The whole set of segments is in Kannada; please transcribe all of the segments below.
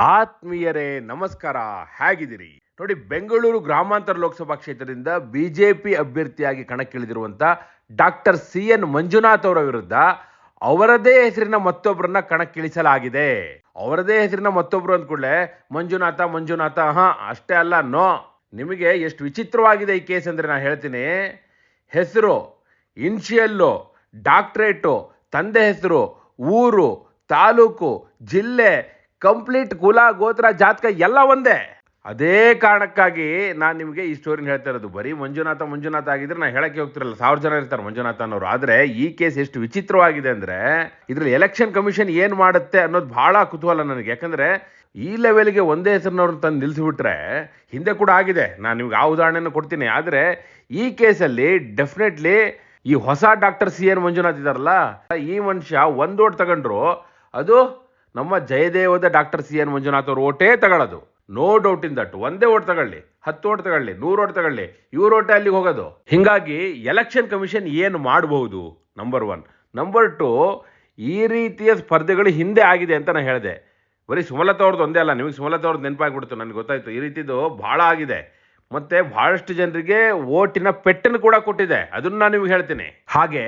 ಆತ್ಮೀಯರೇ, ನಮಸ್ಕಾರ. ಹೇಗಿದ್ದೀರಿ? ನೋಡಿ, ಬೆಂಗಳೂರು ಗ್ರಾಮಾಂತರ ಲೋಕಸಭಾ ಕ್ಷೇತ್ರದಿಂದ ಬಿಜೆಪಿ ಅಭ್ಯರ್ಥಿಯಾಗಿ ಕಣಕ್ಕಿಳಿದಿರುವಂತ ಡಾಕ್ಟರ್ ಸಿ ಎನ್ ಮಂಜುನಾಥ್ ಅವರ ವಿರುದ್ಧ ಅವರದೇ ಹೆಸರಿನ ಮತ್ತೊಬ್ಬರನ್ನ ಕಣಕ್ಕಿಳಿಸಲಾಗಿದೆ. ಅವರದೇ ಹೆಸರಿನ ಮತ್ತೊಬ್ರು ಅಂದ್ಕೂಡಲೇ ಮಂಜುನಾಥ ಮಂಜುನಾಥ, ಹಾ, ಅಷ್ಟೇ ಅಲ್ಲ, ನೋ. ನಿಮಗೆ ಎಷ್ಟು ವಿಚಿತ್ರವಾಗಿದೆ ಈ ಕೇಸ್ ಅಂದ್ರೆ ನಾನು ಹೇಳ್ತೀನಿ. ಹೆಸರು ಇನ್ಷಿಯಲ್ಲು ಡಾಕ್ಟ್ರೇಟು, ತಂದೆ ಹೆಸರು, ಊರು, ತಾಲೂಕು, ಜಿಲ್ಲೆ ಕಂಪ್ಲೀಟ್ ಕುಲ ಗೋತ್ರ ಜಾತಕ ಎಲ್ಲ ಒಂದೇ. ಅದೇ ಕಾರಣಕ್ಕಾಗಿ ನಾನು ನಿಮಗೆ ಈ ಸ್ಟೋರಿನ ಹೇಳ್ತಾ ಇರೋದು. ಬರೀ ಮಂಜುನಾಥ ಮಂಜುನಾಥ ಆಗಿದ್ರೆ ನಾನು ಹೇಳಕ್ಕೆ ಹೋಗ್ತಿರಲ್ಲ. ಸಾವಿರ ಜನ ಇರ್ತಾರೆ ಮಂಜುನಾಥ ಅನ್ನೋರು. ಆದರೆ ಈ ಕೇಸ್ ಎಷ್ಟು ವಿಚಿತ್ರವಾಗಿದೆ ಅಂದರೆ ಇದ್ರಲ್ಲಿ ಎಲೆಕ್ಷನ್ ಕಮಿಷನ್ ಏನು ಮಾಡುತ್ತೆ ಅನ್ನೋದು ಬಹಳ ಕುತೂಹಲ ನನಗೆ. ಯಾಕಂದರೆ ಈ ಲೆವೆಲ್ಗೆ ಒಂದೇ ಹೆಸರಿನವ್ರನ್ನ ತಂದು ನಿಲ್ಲಿಸಿಬಿಟ್ರೆ ಹಿಂದೆ ಕೂಡ ಆಗಿದೆ. ನಾನು ನಿಮ್ಗೆ ಆ ಉದಾಹರಣೆಯನ್ನು ಕೊಡ್ತೀನಿ. ಆದರೆ ಈ ಕೇಸಲ್ಲಿ ಡೆಫಿನೆಟ್ಲಿ ಈ ಹೊಸ ಡಾಕ್ಟರ್ ಸಿ ಎನ್ ಮಂಜುನಾಥ್ ಇದಾರಲ್ಲ, ಈ ಮನುಷ್ಯ ಒಂದು ತಗೊಂಡ್ರು, ಅದು ನಮ್ಮ ಜಯದೇವದ ಡಾಕ್ಟರ್ ಸಿ ಎನ್ ಮಂಜುನಾಥ್ ಅವರು ಓಟೇ ತಗೊಳ್ಳೋದು. ನೋ ಡೌಟ್ ಇನ್ ದಟ್ ಒಂದೇ ಓಟ್ ತಗೊಳ್ಳಿ, ಹತ್ತು ಓಟ್ ತಗೊಳ್ಳಿ, ನೂರು ಓಟ್ ತಗೊಳ್ಳಿ, ಇವ್ರ ಓಟೆ ಅಲ್ಲಿಗೆ ಹೋಗೋದು. ಹಿಂಗಾಗಿ ಎಲೆಕ್ಷನ್ ಕಮಿಷನ್ ಏನು ಮಾಡಬಹುದು? ನಂಬರ್ ಒನ್ ನಂಬರ್ ಟು ಈ ರೀತಿಯ ಸ್ಪರ್ಧೆಗಳು ಹಿಂದೆ ಆಗಿದೆ ಅಂತ ನಾನು ಹೇಳಿದೆ. ಬರೀ ಸುಮಲತಾ ಅವ್ರದ್ದು ಒಂದೇ ಅಲ್ಲ, ನಿಮಗೆ ಸುಮಲತಾ ಅವ್ರದ್ದು ನೆನಪಾಗ್ಬಿಡ್ತು, ನನಗೆ ಗೊತ್ತಾಯ್ತು. ಈ ರೀತಿದು ಭಾಳ ಆಗಿದೆ. ಮತ್ತೆ ಬಹಳಷ್ಟು ಜನರಿಗೆ ಓಟಿನ ಪೆಟ್ಟನ್ನು ಕೂಡ ಕೊಟ್ಟಿದೆ. ಅದನ್ನು ನಾನು ನಿಮ್ಗೆ ಹೇಳ್ತೀನಿ. ಹಾಗೆ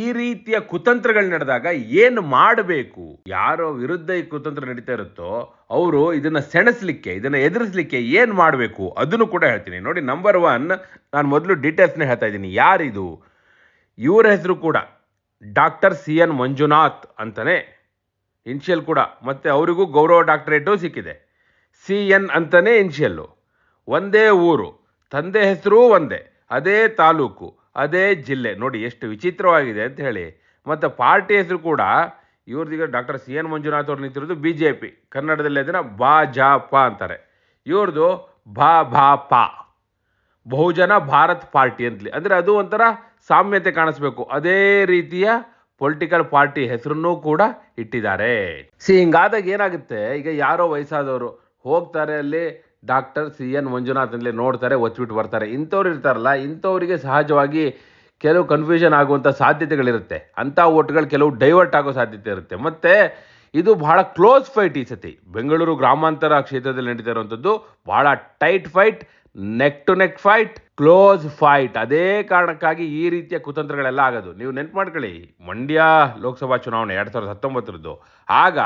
ಈ ರೀತಿಯ ಕುತಂತ್ರಗಳು ನಡೆದಾಗ ಏನು ಮಾಡಬೇಕು? ಯಾರೋ ವಿರುದ್ಧ ಈ ಕುತಂತ್ರ ನಡೀತಾ ಇರುತ್ತೋ, ಅವರು ಇದನ್ನ ಸೆಣಸಲಿಕ್ಕೆ, ಇದನ್ನ ಎದುರಿಸಲಿಕ್ಕೆ ಏನು ಮಾಡಬೇಕು? ಅದನ್ನು ಕೂಡ ಹೇಳ್ತೀನಿ. ನೋಡಿ ನಂಬರ್ ಒನ್ ನಾನು ಮೊದಲು ಡೀಟೇಲ್ಸ್ನ ಹೇಳ್ತಾ ಇದ್ದೀನಿ. ಯಾರಿದು? ಇವರ ಹೆಸರು ಕೂಡ ಡಾಕ್ಟರ್ ಸಿ ಎನ್ ಮಂಜುನಾಥ್ ಅಂತಾನೆ ಇನ್ಷಿಯಲ್ ಕೂಡ. ಮತ್ತೆ ಅವರಿಗೂ ಗೌರವ ಡಾಕ್ಟರೇಟು ಸಿಕ್ಕಿದೆ. ಸಿ ಎನ್ ಅಂತಾನೆ ಇನ್ಷಿಯಲ್ಲು ಒಂದೇ ಊರು, ತಂದೆ ಹೆಸರು ಒಂದೇ, ಅದೇ ತಾಲೂಕು, ಅದೇ ಜಿಲ್ಲೆ. ನೋಡಿ, ಎಷ್ಟು ವಿಚಿತ್ರವಾಗಿದೆ ಅಂತ ಹೇಳಿ. ಮತ್ತು ಪಾರ್ಟಿ ಹೆಸರು ಕೂಡ ಇವ್ರದೀಗ ಡಾಕ್ಟರ್ ಸಿ ಎನ್ ಮಂಜುನಾಥ್ ಅವ್ರು ನಿಂತಿರೋದು ಬಿ ಜೆ ಪಿ ಕನ್ನಡದಲ್ಲಿ ಅದನ್ನು ಬಾ, ಜಾ, ಪ ಅಂತಾರೆ. ಇವ್ರದ್ದು ಭಾ ಭಾ, ಪ. ಬಹುಜನ ಭಾರತ್ ಪಾರ್ಟಿ ಅಂತಲಿ. ಅಂದರೆ ಅದು ಒಂಥರ ಸಾಮ್ಯತೆ ಕಾಣಿಸ್ಬೇಕು. ಅದೇ ರೀತಿಯ ಪೊಲಿಟಿಕಲ್ ಪಾರ್ಟಿ ಹೆಸರನ್ನು ಕೂಡ ಇಟ್ಟಿದ್ದಾರೆ. ಸಿ, ಹಿಂಗಾದಾಗ ಏನಾಗುತ್ತೆ? ಈಗ ಯಾರೋ ವಯಸ್ಸಾದವರು ಹೋಗ್ತಾರೆ ಅಲ್ಲಿ ಡಾಕ್ಟರ್ ಸಿ ಎನ್ ಮಂಜುನಾಥನಲ್ಲಿ ನೋಡ್ತಾರೆ ಒಚ್ಚಿಬಿಟ್ಟು ಬರ್ತಾರೆ. ಇಂಥವ್ರು ಇರ್ತಾರಲ್ಲ, ಇಂಥವರಿಗೆ ಸಹಜವಾಗಿ ಕೆಲವು ಕನ್ಫ್ಯೂಷನ್ ಆಗುವಂಥ ಸಾಧ್ಯತೆಗಳಿರುತ್ತೆ. ಅಂಥ ಓಟ್ಗಳು ಕೆಲವು ಡೈವರ್ಟ್ ಆಗೋ ಸಾಧ್ಯತೆ ಇರುತ್ತೆ. ಮತ್ತು ಇದು ಬಹಳ ಕ್ಲೋಸ್ ಫೈಟ್ ಈ ಸತಿ. ಬೆಂಗಳೂರು ಗ್ರಾಮಾಂತರ ಕ್ಷೇತ್ರದಲ್ಲಿ ನಡೀತಾ ಇರುವಂಥದ್ದು ಬಹಳ tight fight neck to neck fight close fight ಅದೇ ಕಾರಣಕ್ಕಾಗಿ ಈ ರೀತಿಯ ಕುತಂತ್ರಗಳೆಲ್ಲ ಆಗೋದು. ನೀವು ನೆನ್ಪು ಮಾಡ್ಕೊಳ್ಳಿ, ಮಂಡ್ಯ ಲೋಕಸಭಾ ಚುನಾವಣೆ ಎರಡು ಸಾವಿರದ ಹತ್ತೊಂಬತ್ತರದ್ದು. ಆಗ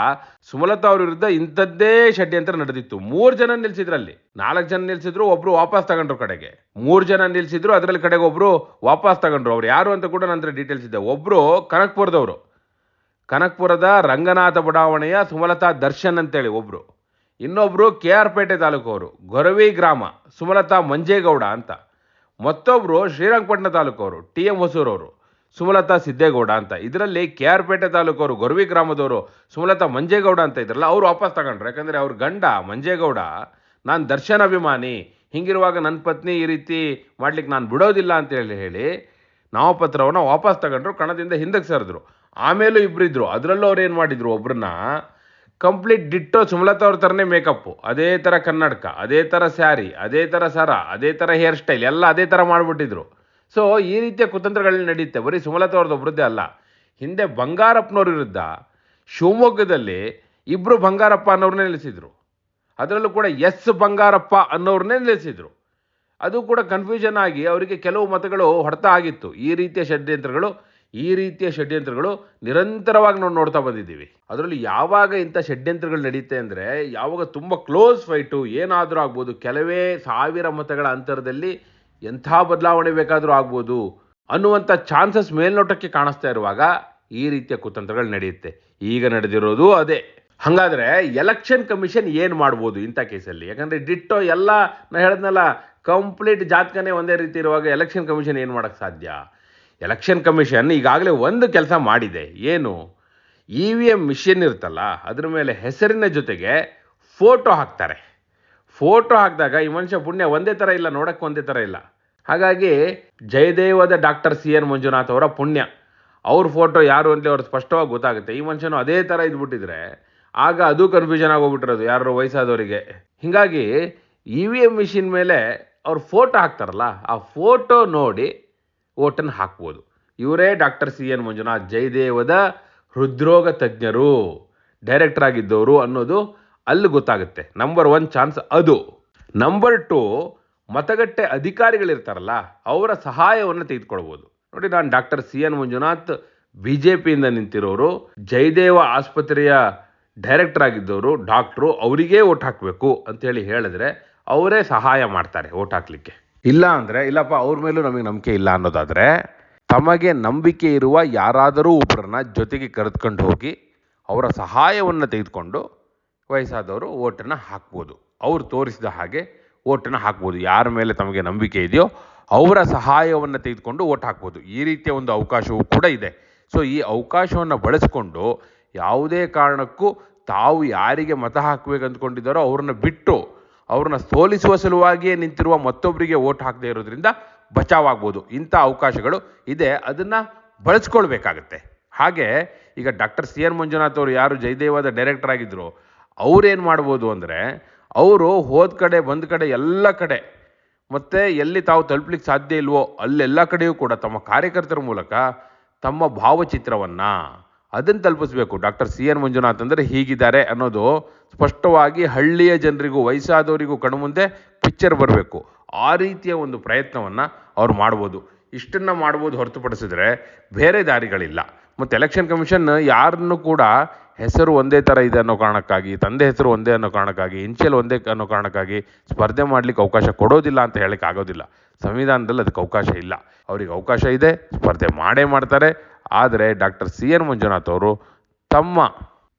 ಸುಮಲತಾ ಅವ್ರ ವಿರುದ್ಧ ಇಂಥದ್ದೇ ಷಡ್ಯಂತ್ರ ನಡೆದಿತ್ತು. ಮೂರು ಜನ ನಿಲ್ಸಿದ್ರಲ್ಲಿ. ನಾಲ್ಕು ಜನ ನಿಲ್ಸಿದ್ರು, ಒಬ್ರು ವಾಪಸ್ ತಗೊಂಡ್ರು ಕಡೆಗೆ. ಮೂರು ಜನ ನಿಲ್ಸಿದ್ರು, ಅದರಲ್ಲಿ ಕಡೆಗೆ ಒಬ್ರು ವಾಪಸ್ ತಗೊಂಡ್ರು. ಅವ್ರು ಯಾರು ಅಂತ ಕೂಡ ನಂತರ ಡೀಟೇಲ್ಸ್ ಇದೆ. ಒಬ್ರು ಕನಕ್ಪುರದವರು. ಕನಕ್ಪುರದ ರಂಗನಾಥ ಬಡಾವಣೆಯ ಸುಮಲತಾ ದರ್ಶನ್ ಅಂತೇಳಿ ಒಬ್ಬರು ಇನ್ನೊಬ್ಬರು ಕೆ ಆರ್ ಪೇಟೆ ತಾಲೂಕವರು, ಗೊರವಿ ಗ್ರಾಮ, ಸುಮಲತಾ ಮಂಜೇಗೌಡ ಅಂತ. ಮತ್ತೊಬ್ಬರು ಶ್ರೀರಂಗಪಟ್ಟಣ ತಾಲೂಕವರು ಟಿ ಎಂ ಹೊಸೂರವರು, ಸುಮಲತಾ ಸಿದ್ದೇಗೌಡ ಅಂತ. ಇದರಲ್ಲಿ ಕೆ ಆರ್ ಪೇಟೆ ತಾಲೂಕವರು, ಗೊರವಿ ಗ್ರಾಮದವರು ಸುಮಲತಾ ಮಂಜೇಗೌಡ ಅಂತ ಇದ್ರಲ್ಲ, ಅವರು ವಾಪಸ್ ತಗೊಂಡ್ರು. ಯಾಕಂದರೆ ಅವ್ರ ಗಂಡ ಮಂಜೇಗೌಡ, ನಾನು ದರ್ಶನ್ ಅಭಿಮಾನಿ, ಹಿಂಗಿರುವಾಗ ನನ್ನ ಪತ್ನಿ ಈ ರೀತಿ ಮಾಡ್ಲಿಕ್ಕೆ ನಾನು ಬಿಡೋದಿಲ್ಲ ಅಂತೇಳಿ ಹೇಳಿ, ನಾಮಪತ್ರವನ್ನು ವಾಪಸ್ ತಗೊಂಡ್ರು, ಕಣದಿಂದ ಹಿಂದಕ್ಕೆ ಸರಿದ್ರು. ಆಮೇಲೂ ಇಬ್ಬರಿದ್ರು ಅದರಲ್ಲೂ ಅವ್ರು ಏನು ಮಾಡಿದರು? ಒಬ್ಬರನ್ನ ಕಂಪ್ಲೀಟ್ ಡಿಟ್ಟೋ ಸುಮಲತಾ ಅವ್ರ ಥರನೇ ಮೇಕಪ್ಪು. ಅದೇ ಥರ ಕನ್ನಡಕ, ಅದೇ ಥರ ಸ್ಯಾರಿ, ಅದೇ ಥರ ಸರ, ಅದೇ ಥರ ಹೇರ್ ಸ್ಟೈಲ್, ಎಲ್ಲ ಅದೇ ಥರ ಮಾಡಿಬಿಟ್ಟಿದ್ರು. ಸೊ, ಈ ರೀತಿಯ ಕುತಂತ್ರಗಳಲ್ಲಿ ನಡೆಯುತ್ತೆ. ಬರೀ ಸುಮಲತಾ ಅವ್ರದ್ದು ಒಬ್ಬರದ್ದೇ ಅಲ್ಲ. ಹಿಂದೆ ಬಂಗಾರಪ್ಪನವ್ರ ವಿರುದ್ಧ ಶಿವಮೊಗ್ಗದಲ್ಲಿ ಇಬ್ಬರು ಬಂಗಾರಪ್ಪ ಅನ್ನೋರನ್ನೇ ನಿಲ್ಲಿಸಿದ್ರು ಅದರಲ್ಲೂ ಕೂಡ ಎಸ್ ಬಂಗಾರಪ್ಪ ಅನ್ನೋರನ್ನೇ ನಿಲ್ಲಿಸಿದ್ರು ಅದು ಕೂಡ ಕನ್ಫ್ಯೂಷನ್ ಆಗಿ ಅವರಿಗೆ ಕೆಲವು ಮತಗಳು ಹೊಡೆತ ಆಗಿತ್ತು. ಈ ರೀತಿಯ ಷಡ್ಯಂತ್ರಗಳು ಈ ರೀತಿಯ ಷಡ್ಯಂತ್ರಗಳು ನಿರಂತರವಾಗಿ ನಾವು ನೋಡ್ತಾ ಬಂದಿದ್ದೀವಿ. ಅದರಲ್ಲಿ ಯಾವಾಗ ಇಂಥ ಷಡ್ಯಂತ್ರಗಳು ನಡೆಯುತ್ತೆ ಅಂದರೆ ಯಾವಾಗ ತುಂಬ ಕ್ಲೋಸ್ ಫೈಟು ಏನಾದರೂ ಆಗ್ಬೋದು, ಕೆಲವೇ ಸಾವಿರ ಮತಗಳ ಅಂತರದಲ್ಲಿ ಎಂಥ ಬದಲಾವಣೆ ಬೇಕಾದರೂ ಆಗ್ಬೋದು ಅನ್ನುವಂಥ ಚಾನ್ಸಸ್ ಮೇಲ್ನೋಟಕ್ಕೆ ಕಾಣಿಸ್ತಾ ಇರುವಾಗ ಈ ರೀತಿಯ ಕುತಂತ್ರಗಳು ನಡೆಯುತ್ತೆ. ಈಗ ನಡೆದಿರೋದು ಅದೇ. ಹಾಗಾದರೆ ಎಲೆಕ್ಷನ್ ಕಮಿಷನ್ ಏನು ಮಾಡ್ಬೋದು ಇಂಥ ಕೇಸಲ್ಲಿ? ಯಾಕಂದರೆ ಡಿಟ್ಟೋ ಎಲ್ಲ ನಾನು ಹೇಳಿದ್ನಲ್ಲ, ಕಂಪ್ಲೀಟ್ ಜಾತಕನೇ ಒಂದೇ ರೀತಿ ಇರುವಾಗ ಎಲೆಕ್ಷನ್ ಕಮಿಷನ್ ಏನು ಮಾಡೋಕ್ಕೆ ಸಾಧ್ಯ? ಎಲೆಕ್ಷನ್ ಕಮಿಷನ್ ಈಗಾಗಲೇ ಒಂದು ಕೆಲಸ ಮಾಡಿದೆ. ಏನು? ಇ ವಿ ಎಂ ಮಿಷಿನ್ ಇರುತ್ತಲ್ಲ, ಅದ್ರ ಮೇಲೆ ಹೆಸರಿನ ಜೊತೆಗೆ ಫೋಟೋ ಹಾಕ್ತಾರೆ. ಫೋಟೋ ಹಾಕಿದಾಗ ಈ ಮನುಷ್ಯ ಪುಣ್ಯ ಒಂದೇ ಥರ ಇಲ್ಲ, ನೋಡೋಕ್ಕೆ ಒಂದೇ ಥರ ಇಲ್ಲ. ಹಾಗಾಗಿ ಜಯದೇವದ ಡಾಕ್ಟರ್ ಸಿ ಎನ್ ಮಂಜುನಾಥ್ ಅವರ ಪುಣ್ಯ. ಅವ್ರ ಫೋಟೋ ಯಾರು ಅಂತಲೇ ಅವ್ರು ಸ್ಪಷ್ಟವಾಗಿ ಗೊತ್ತಾಗುತ್ತೆ. ಈ ಮನುಷ್ಯನು ಅದೇ ಥರ ಇದ್ಬಿಟ್ಟಿದ್ರೆ ಆಗ ಅದು ಕನ್ಫ್ಯೂಷನ್ ಆಗೋಗ್ಬಿಟ್ಟಿರೋದು, ಯಾರು ವಯಸ್ಸಾದವರಿಗೆ. ಹೀಗಾಗಿ ಇ ವಿ ಎಂ ಮಿಷಿನ್ ಮೇಲೆ ಅವ್ರು ಫೋಟೋ ಹಾಕ್ತಾರಲ್ಲ, ಆ ಫೋಟೋ ನೋಡಿ ಓಟನ್ನು ಹಾಕ್ಬೋದು. ಇವರೇ ಡಾಕ್ಟರ್ ಸಿ ಎನ್ ಮಂಜುನಾಥ್ ಜಯದೇವದ ಹೃದ್ರೋಗ ತಜ್ಞರು. ಡೈರೆಕ್ಟರ್ ಆಗಿದ್ದವರು ಅನ್ನೋದು ಅಲ್ಲಿ ಗೊತ್ತಾಗುತ್ತೆ. ನಂಬರ್ ಒನ್ ಚಾನ್ಸ್ ಅದು. ನಂಬರ್ ಟು ಮತಗಟ್ಟೆ ಅಧಿಕಾರಿಗಳಿರ್ತಾರಲ್ಲ, ಅವರ ಸಹಾಯವನ್ನು ತೆಗೆದುಕೊಳ್ಬೋದು. ನೋಡಿ, ನಾನು doctor C N Manjunath B J ಪಿಯಿಂದ ನಿಂತಿರೋರು, ಜಯದೇವ ಆಸ್ಪತ್ರೆಯ ಡೈರೆಕ್ಟರ್ ಆಗಿದ್ದವರು, ಡಾಕ್ಟ್ರು, ಅವರಿಗೇ ಓಟ್ ಹಾಕಬೇಕು ಅಂತೇಳಿ ಹೇಳಿದ್ರೆ ಅವರೇ ಸಹಾಯ ಮಾಡ್ತಾರೆ ಓಟ್ ಹಾಕ್ಲಿಕ್ಕೆ. ಇಲ್ಲ ಅಂದರೆ, ಇಲ್ಲಪ್ಪ, ಅವ್ರ ಮೇಲೂ ನಮಗೆ ನಂಬಿಕೆ ಇಲ್ಲ ಅನ್ನೋದಾದರೆ, ತಮಗೆ ನಂಬಿಕೆ ಇರುವ ಯಾರಾದರೂ ಒಬ್ಬರನ್ನ ಜೊತೆಗೆ ಕರೆದುಕೊಂಡು ಹೋಗಿ ಅವರ ಸಹಾಯವನ್ನು ತೆಗೆದುಕೊಂಡು ವಯಸ್ಸಾದವರು ಓಟನ್ನು ಹಾಕ್ಬೋದು. ಅವರು ತೋರಿಸಿದ ಹಾಗೆ ಓಟನ್ನು ಹಾಕ್ಬೋದು. ಯಾರ ಮೇಲೆ ತಮಗೆ ನಂಬಿಕೆ ಇದೆಯೋ ಅವರ ಸಹಾಯವನ್ನು ತೆಗೆದುಕೊಂಡು ಓಟ್ ಹಾಕ್ಬೋದು. ಈ ರೀತಿಯ ಒಂದು ಅವಕಾಶವೂ ಕೂಡ ಇದೆ. ಸೊ ಈ ಅವಕಾಶವನ್ನು ಬಳಸಿಕೊಂಡು ಯಾವುದೇ ಕಾರಣಕ್ಕೂ ತಾವು ಯಾರಿಗೆ ಮತ ಹಾಕಬೇಕು ಅಂದ್ಕೊಂಡಿದ್ದಾರೋ ಅವ್ರನ್ನ ಬಿಟ್ಟು ಅವ್ರನ್ನ ಸೋಲಿಸುವ ಸಲುವಾಗಿಯೇ ನಿಂತಿರುವ ಮತ್ತೊಬ್ಬರಿಗೆ ಓಟ್ ಹಾಕದೇ ಇರೋದ್ರಿಂದ ಬಚಾವಾಗ್ಬೋದು. ಇಂಥ ಅವಕಾಶಗಳು ಇದೆ. ಅದನ್ನು ಬಳಸ್ಕೊಳ್ಬೇಕಾಗತ್ತೆ. ಹಾಗೆ ಈಗ ಡಾಕ್ಟರ್ ಸಿ ಎನ್ ಮಂಜುನಾಥ್ ಅವರು ಯಾರು ಜಯದೇವದ ಡೈರೆಕ್ಟರ್ ಆಗಿದ್ದರು ಅವ್ರೇನು ಮಾಡ್ಬೋದು ಅಂದರೆ ಅವರು ಹೋದ ಕಡೆ, ಬಂದ ಕಡೆ ಎಲ್ಲ ಕಡೆ, ಮತ್ತು ಎಲ್ಲಿ ತಾವು ತಲುಪಲಿಕ್ಕೆ ಸಾಧ್ಯ ಇಲ್ವೋ ಅಲ್ಲೆಲ್ಲ ಕಡೆಯೂ ಕೂಡ ತಮ್ಮ ಕಾರ್ಯಕರ್ತರ ಮೂಲಕ ತಮ್ಮ ಭಾವಚಿತ್ರವನ್ನು ಅದನ್ನು ತಲುಪಿಸ್ಬೇಕು. ಡಾಕ್ಟರ್ ಸಿ ಎನ್ ಮಂಜುನಾಥ್ ಅಂದರೆ ಹೀಗಿದ್ದಾರೆ ಅನ್ನೋದು ಸ್ಪಷ್ಟವಾಗಿ ಹಳ್ಳಿಯ ಜನರಿಗೂ, ವಯಸ್ಸಾದವರಿಗೂ ಕಣ್ಮುಂದೆ ಪಿಕ್ಚರ್ ಬರಬೇಕು. ಆ ರೀತಿಯ ಒಂದು ಪ್ರಯತ್ನವನ್ನು ಅವ್ರು ಮಾಡ್ಬೋದು. ಇಷ್ಟನ್ನು ಮಾಡ್ಬೋದು ಹೊರತುಪಡಿಸಿದ್ರೆ ಬೇರೆ ದಾರಿಗಳಿಲ್ಲ. ಮತ್ತು ಎಲೆಕ್ಷನ್ ಕಮಿಷನ್ ಯಾರನ್ನು ಕೂಡ ಹೆಸರು ಒಂದೇ ಥರ ಇದೆ ಅನ್ನೋ ಕಾರಣಕ್ಕಾಗಿ, ತಂದೆ ಹೆಸರು ಒಂದೇ ಅನ್ನೋ ಕಾರಣಕ್ಕಾಗಿ ಇನ್ಷಿಯಲ್ ಒಂದೇ ಅನ್ನೋ ಕಾರಣಕ್ಕಾಗಿ ಸ್ಪರ್ಧೆ ಮಾಡಲಿಕ್ಕೆ ಅವಕಾಶ ಕೊಡೋದಿಲ್ಲ ಅಂತ ಹೇಳಕ್ಕೆ ಆಗೋದಿಲ್ಲ. ಸಂವಿಧಾನದಲ್ಲಿ ಅದಕ್ಕೆ ಅವಕಾಶ ಇಲ್ಲ. ಅವರಿಗೆ ಅವಕಾಶ ಇದೆ, ಸ್ಪರ್ಧೆ ಮಾಡೇ ಮಾಡ್ತಾರೆ. ಆದರೆ ಡಾಕ್ಟರ್ ಸಿ ಎನ್ ಮಂಜುನಾಥ್ ಅವರು ತಮ್ಮ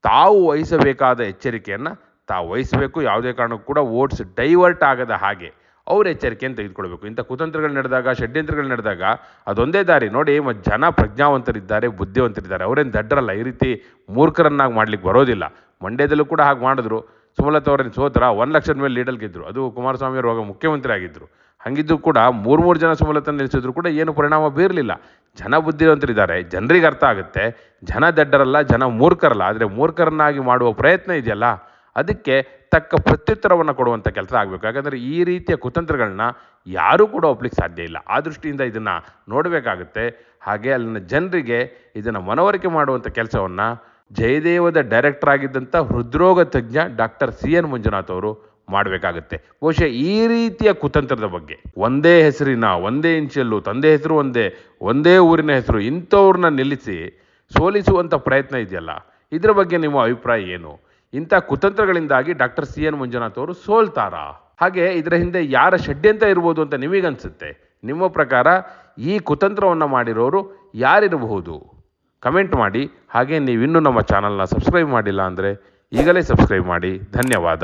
ತಾವು ವಹಿಸಬೇಕಾದ ಎಚ್ಚರಿಕೆಯನ್ನು ತಾವು ವಹಿಸಬೇಕು. ಯಾವುದೇ ಕಾರಣಕ್ಕೂ ಕೂಡ ವೋಟ್ಸ್ ಡೈವರ್ಟ್ ಆಗದ ಹಾಗೆ ಅವ್ರ ಎಚ್ಚರಿಕೆಯನ್ನು ತೆಗೆದುಕೊಳ್ಬೇಕು ಇಂಥ ಕುತಂತ್ರಗಳು ನಡೆದಾಗ, ಷಡ್ಯಂತ್ರಗಳು ನಡೆದಾಗ ಅದೊಂದೇ ದಾರಿ. ನೋಡಿ ಜನ ಪ್ರಜ್ಞಾವಂತರಿದ್ದಾರೆ, ಬುದ್ಧಿವಂತರಿದ್ದಾರೆ. ಅವರೇನು ದಡ್ಡರಲ್ಲ ಈ ರೀತಿ ಮೂರ್ಖರನ್ನಾಗಿ ಮಾಡ್ಲಿಕ್ಕೆ ಬರೋದಿಲ್ಲ. ಮಂಡ್ಯದಲ್ಲೂ ಕೂಡ ಹಾಗೆ ಮಾಡಿದ್ರು. ಸುಮಲತಾ ಅವರೇನು ಸೋತರ, ಒಂದು ಲಕ್ಷದ ಮೇಲೆ ಲೀಡಲ್ ಗೆದ್ದರು ಅದು ಕುಮಾರಸ್ವಾಮಿ ಅವರು ಮುಖ್ಯಮಂತ್ರಿ ಆಗಿದ್ದರು ಹಾಗಿದ್ದು ಕೂಡ ಮೂರು ಮೂರು ಜನ ಸುಮಲತಾ ನಿಲ್ಲಿಸಿದ್ರು ಕೂಡ ಏನು ಪರಿಣಾಮ ಬೀರಲಿಲ್ಲ. ಜನ ಬುದ್ಧಿವಂತರಿದ್ದಾರೆ, ಜನರಿಗೆ ಅರ್ಥ ಆಗುತ್ತೆ. ಜನ ದಡ್ಡರಲ್ಲ, ಜನ ಮೂರ್ಖರಲ್ಲ. ಆದರೆ ಮೂರ್ಖರನ್ನಾಗಿ ಮಾಡುವ ಪ್ರಯತ್ನ ಇದೆಯಲ್ಲ? ಅದಕ್ಕೆ ತಕ್ಕ ಪ್ರತ್ಯುತ್ತರವನ್ನು ಕೊಡುವಂಥ ಕೆಲಸ ಆಗಬೇಕು. ಯಾಕಂದರೆ ಈ ರೀತಿಯ ಕುತಂತ್ರಗಳನ್ನ ಯಾರೂ ಕೂಡ ಒಪ್ಲಿಕ್ಕೆ ಸಾಧ್ಯ ಇಲ್ಲ. ಆ ದೃಷ್ಟಿಯಿಂದ ಇದನ್ನು ನೋಡಬೇಕಾಗುತ್ತೆ. ಹಾಗೆ ಅಲ್ಲಿನ ಜನರಿಗೆ ಇದನ್ನು ಮನವರಿಕೆ ಮಾಡುವಂಥ ಕೆಲಸವನ್ನು ಜಯದೇವದ ಡೈರೆಕ್ಟರ್ ಆಗಿದ್ದಂಥ ಹೃದ್ರೋಗ ತಜ್ಞ ಡಾಕ್ಟರ್ ಸಿ ಎನ್ ಮಂಜುನಾಥ್ ಅವರು ಮಾಡಬೇಕಾಗುತ್ತೆ. ಬಹುಶಃ ಈ ರೀತಿಯ ಕುತಂತ್ರದ ಬಗ್ಗೆ ಒಂದೇ ಹೆಸರಿನ, ಒಂದೇ ಇಂಚಲ್ಲು, ತಂದೆ ಹೆಸರು ಒಂದೇ ಒಂದೇ ಊರಿನ ಹೆಸರು ಇಂಥವ್ರನ್ನ ನಿಲ್ಲಿಸಿ ಸೋಲಿಸುವಂಥ ಪ್ರಯತ್ನ ಇದೆಯಲ್ಲ? ಇದರ ಬಗ್ಗೆ ನಿಮ್ಮ ಅಭಿಪ್ರಾಯ ಏನು? ಇಂಥ ಕುತಂತ್ರಗಳಿಂದಾಗಿ ಡಾಕ್ಟರ್ ಸಿ ಎನ್ ಮಂಜುನಾಥ್ ಅವರು ಸೋಲ್ತಾರಾ? ಹಾಗೆ ಇದರ ಹಿಂದೆ ಯಾರ ಷಡ್ಯಂತ ಇರ್ಬೋದು ಅಂತ ನಿಮಗನ್ಸುತ್ತೆ. ನಿಮ್ಮ ಪ್ರಕಾರ ಈ ಕುತಂತ್ರವನ್ನು ಮಾಡಿರೋರು ಯಾರಿರಬಹುದು? ಕಮೆಂಟ್ ಮಾಡಿ. ಹಾಗೆ ನೀವಿನ್ನೂ ನಮ್ಮ ಚಾನಲ್ನ ಸಬ್ಸ್ಕ್ರೈಬ್ ಮಾಡಿಲ್ಲ ಅಂದರೆ ಈಗಲೇ ಸಬ್ಸ್ಕ್ರೈಬ್ ಮಾಡಿ. ಧನ್ಯವಾದ.